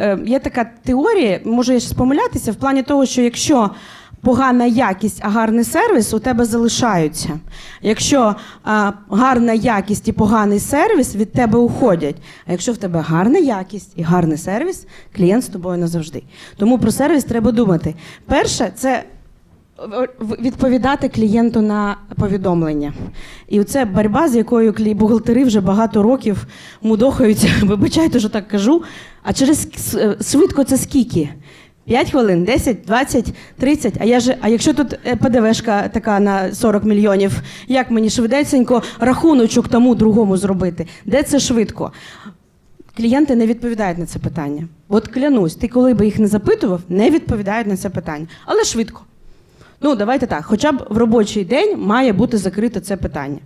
Е, Є така теорія, можу я помилятися, в плані того, що якщо погана якість, а гарний сервіс, у тебе залишаються. Якщо а, гарна якість і поганий сервіс, від тебе уходять. А якщо в тебе гарна якість і гарний сервіс, клієнт з тобою назавжди. Тому про сервіс треба думати. Перше, це відповідати клієнту на повідомлення. І це боротьба, з якою бухгалтери вже багато років мудохаються. Вибачайте, що так кажу. А через е, швидко це скільки? 5 хвилин, 10, 20, 30. А я ж, а якщо тут е, ПДВшка така на 40 мільйонів, як мені швидесенько рахуночок тому другому зробити? Де це швидко? Клієнти не відповідають на це питання. От клянусь, ти коли би їх не запитував, не відповідають на це питання. Але швидко. Ну, давайте так. Хоча б в робочий день має бути закрите це питання.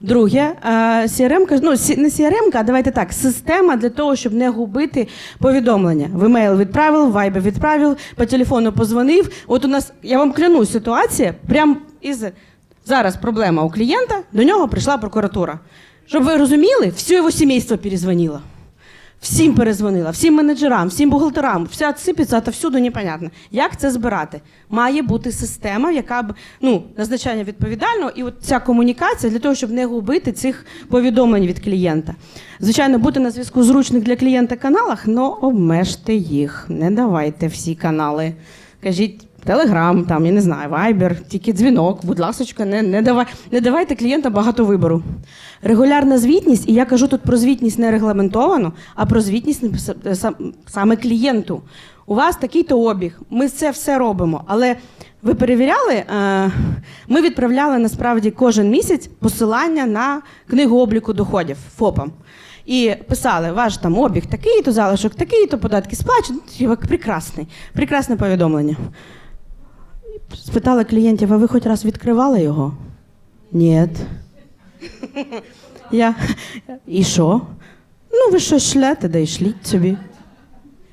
Друге, е, CRM, ну не CRM, а давайте так, система для того, щоб не губити повідомлення. В емейл відправив, в Viber відправив, по телефону позвонив. От у нас, я вам клянусь, ситуація, прям із зараз проблема у клієнта, до нього прийшла прокуратура. Щоб ви розуміли, все його сімейство перезвонило. Всім перезвонила, всім менеджерам, всім бухгалтерам, вся сипеться, та всюди непонятно. Як це збирати? Має бути система, яка б ну назначання відповідального, і от ця комунікація для того, щоб не губити цих повідомлень від клієнта. Звичайно, бути на зв'язку зручних для клієнта каналах, але обмежте їх. Не давайте всі канали. Кажіть. Телеграм, там, я не знаю, Вайбер, тільки дзвінок, будь ласочка, не, не, давай, не давайте клієнтам багато вибору. Регулярна звітність, і я кажу тут про звітність не регламентовану, а про звітність саме клієнту. У вас такий-то обіг, ми це все робимо. Але ви перевіряли, е, ми відправляли насправді кожен місяць посилання на книгу обліку доходів ФОПам. І писали, ваш там обіг такий-то, залишок такий-то, податки сплачені. Прекрасний, прекрасне повідомлення. Спитала клієнтів, а ви хоч раз відкривали його? Ні. Я. І що? Ну, ви щось шлете, да й шліть собі.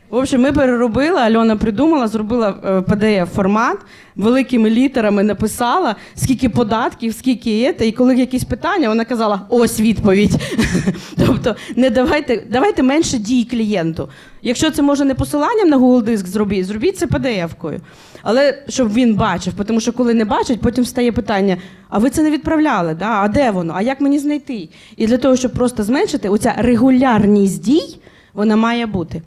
В общем, ми переробили, Альона придумала, зробила pdf формат, великими літерами написала, скільки податків, скільки є, і коли якісь питання, вона казала: ось відповідь. тобто, не давайте, давайте менше дій клієнту. Якщо це може не посиланням на Google Диск зробіть, зробіть це PDF-кою. Але щоб він бачив, тому що коли не бачить, потім стає питання: а ви це не відправляли? Да? А де воно? А як мені знайти? І для того, щоб просто зменшити, оця регулярність дій, вона має бути.